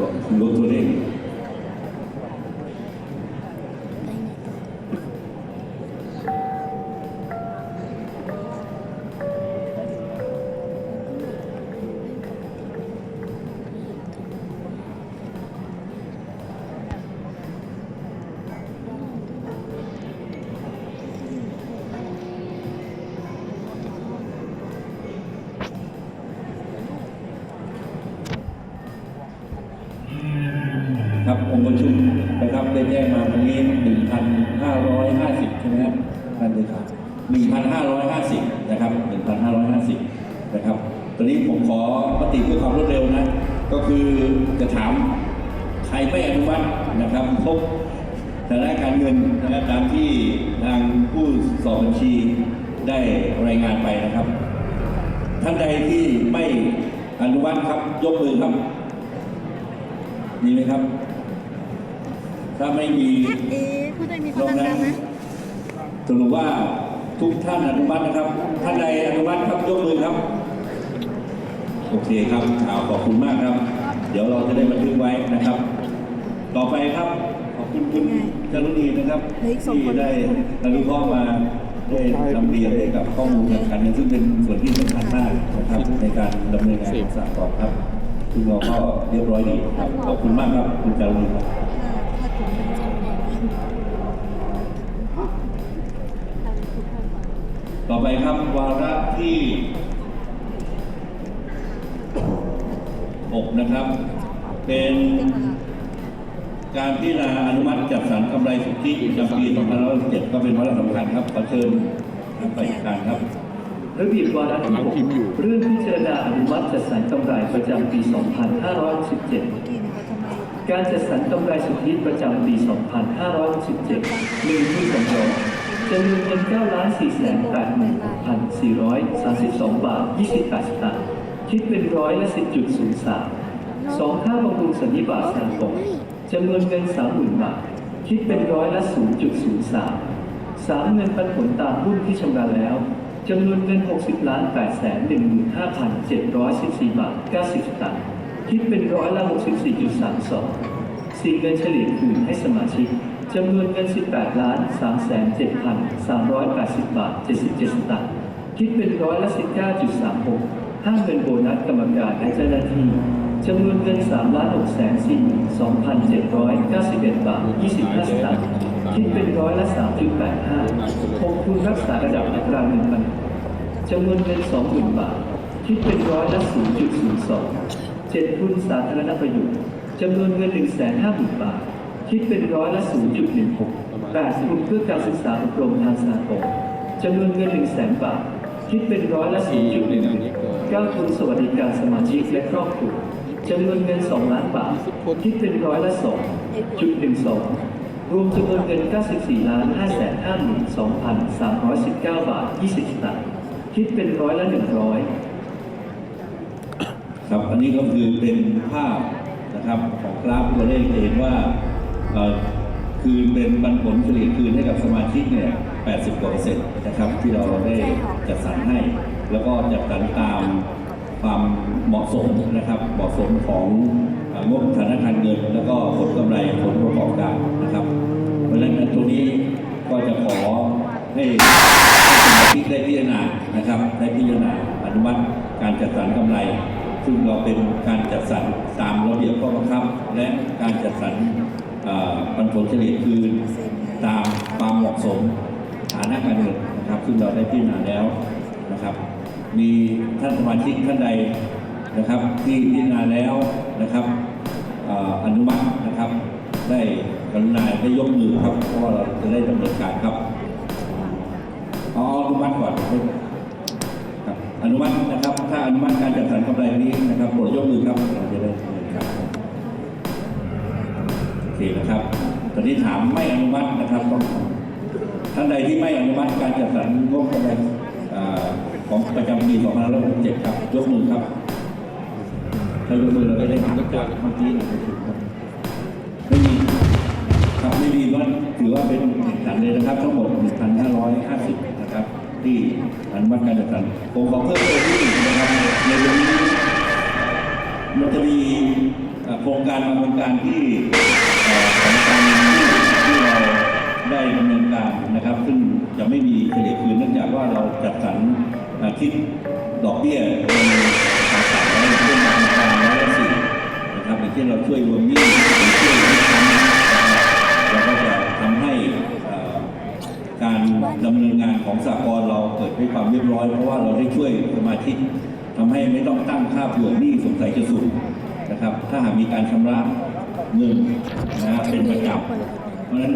我们能够做。 ครับองค์ประชุมนะครับได้แจ้งมาตรงนี้ 1,550 ใช่ไหมครับท่านเลยครับ1,550 นะครับ 1,550 นะครับ ตอนนี้ผมขอปฏิเพื่อความรวดเร็วนะ ก็คือจะถามใครไม่อนุมัตินะครับพบฐานะการเงินนะครับตามที่ทางผู้สอบบัญชีได้รายงานไปนะครับ ท่านใดที่ไม่อนุมัติครับยกมือครับ มีไหมครับ ถ้าไม่มีเอ๊ะพูดได้มีคนลงดันั้นงๆนะสรุปว่าทุกท่านอนุมัตินะครับ ท่านใดอนุมัติครับยกมือครับ โอเคครับข่าวขอบคุณมากครับ เดี๋ยวเราจะได้บันทึกไว้นะครับ ต่อไปครับ ขอบคุณคุณจารุณีนะครับเหลืออีกสองที่คนได้อนุเคราะห์มาได้นำเรียนให้กับข้อมูลสำคัญซึ่งเป็นส่วนที่สำคัญมากนะครับในการดำเนินงานของสากลครับ ซึ่งเราก็เรียบร้อยดีครับ ขอบคุณมากครับคุณจารุณีครับถ้าถึงเป็นจำเลยต่อไปครับวาระที่6นะครับ เป็นการพิจารณาอนุมัติจัดสรรกำไรสุทธิประจำปี2567ก็เป็นวาระสำคัญครับขอเชิญท่านไปการครับระเบียบวาระที่หกเรื่องพิจา รณาอนุมัติจัดสรรกำไรประจำปี 2567การจัดสรรกำไรสุทธิประจำปี 2567หนึ่งที่สำรองจำนวนเงิน9 4 8 6 432 บาท 28 สตางค์ คิดเป็นร้อยละ 10.03สองค่าบำรุงสันนิบาตสากลจำนวนเงิน 30,000 บาท คิดเป็นร้อยละ 0.03สามเงินปันผลตามหุ้นที่ชำระแล้ว จำนวนเงิน 60ล้าน8แสน15,714 บาท 90 สตางค์คิดเป็นร้อยละ 64.32สี่งเงินเฉลี่ยคืนให้สมาชิกจำนวนเงิน 18ล้าน3แสน7,380 บาท 77 สตางค์คิดเป็นร้อยละ 19.36 ห้าเงินโบนัสกรรมการและเจ้าหน้าที่จำนวนเงิน3ล้าน6แสน42,791 บาท 25 สตางค์ คิดเป็นร้อยละ3.85หกทุนรักษาระดับอัตราเงินปันจำนวนเงิน20,000บาท คิดเป็นร้อยละ 0.02 เจ็ดทุนสาธารณประโยชน์จำนวนเงิน 150,000 บาท คิดเป็นร้อยละ 0.16แปดทุนเพื่อการศึกษาอบรมทางสากลจำนวนเงิน 100,000 บาท คิดเป็นร้อยละ 0.11เก้าทุนสวัสดิการสมาชิกและครอบครัวจำนวนเงิน 2 ล้านบาท คิดเป็นร้อยละ 2.12 รวมจำนวนเงิน 94ล้าน5แสน52,319 บาท 20 สตางค์ คิดเป็นร้อยละ100ครับอันนี้ก็คือเป็นภาพนะครับของกราฟตัวเลขจะเห็นว่าเอ่อคืนเป็นปันผลเฉลี่ยคืนให้กับสมาชิกเนี่ย 80กว่าเปอร์เซ็นต์นะครับที่เราได้จัดสรรให้ แล้วก็จัดสรรตามความเหมาะสมนะครับเหมาะสมของเอ่องบฐานะการเงิน แล้วก็ผลกำไรผลประกอบการนะครับ เพราะฉะนั้นตัวนี้ก็จะขอให้สมาชิกได้พิจารณานะครับ ได้พิจารณาอนุมัติการจัดสรรกำไร ซึ่งเราเป็นการจัดสรรตามระเบียบข้อบังคับ และการจัดสรรปันผลเฉลี่ยคืนตามความเหมาะสมฐานะการเงินนะครับ ซึ่งเราได้พิจารณาแล้วนะครับ มีท่านสมาชิกท่านใดนะครับที่พิจารณาแล้วนะครับออนุมัตินะครับ ได้กรุณาได้ยกมือครับเพราะว่าเราจะได้ดำเนินการครับเอาอนุมัติก่อนครับอนุมัตินะครับ ถ้าอนุมัติการจัดสรรกำไรนี้นะครับโปรดยกมือครับเราจะได้ดำเนินการโอเคนะครับ ตอนนี้ถามไม่อนุมัตินะครับต้องท่านใดที่ไม่อนุมัติการจัดสรรงบกำไรอ่าของประจำปี2567ครับ ยกมือครับถ้ายกมือเราจะได้ทำจากเมื่อกี้นะครับ ถือว่าเป็นเอกสารเลยนะครับ ทั้งหมด 1,550 นะครับ ที่อนุมัติการจัดสรรผมขอเพิ่มเติมนิดหนึ่งนะครับในเรื่องนี้มันจะมีโครงการบางโครงการที่ของการที่เราได้ดำเนินการนะครับ ซึ่งจะไม่มีเฉลี่ยคืนเนื่องจากว่าเราจัดสรรเอ่อคิดดอกเบี้ยในต่างๆแล้วเช่นธนาคารร้อยละสี่นะครับอย่างเช่นเราช่วยรวมหนี้หรือช่ลดชั้นนะครับเราก็จะทำให้เอ่อ การดำเนินงานของสากลเราเกิดด้วยความเรียบร้อย เพราะว่าเราได้ช่วยสมาชิกทำให้ไม่ต้องตั้งค่าเผื่อหนี้สงสัยจะสูงนะครับ ถ้าหากมีการชำระเงินนะฮะเป็นประจำเพราะฉะนั้น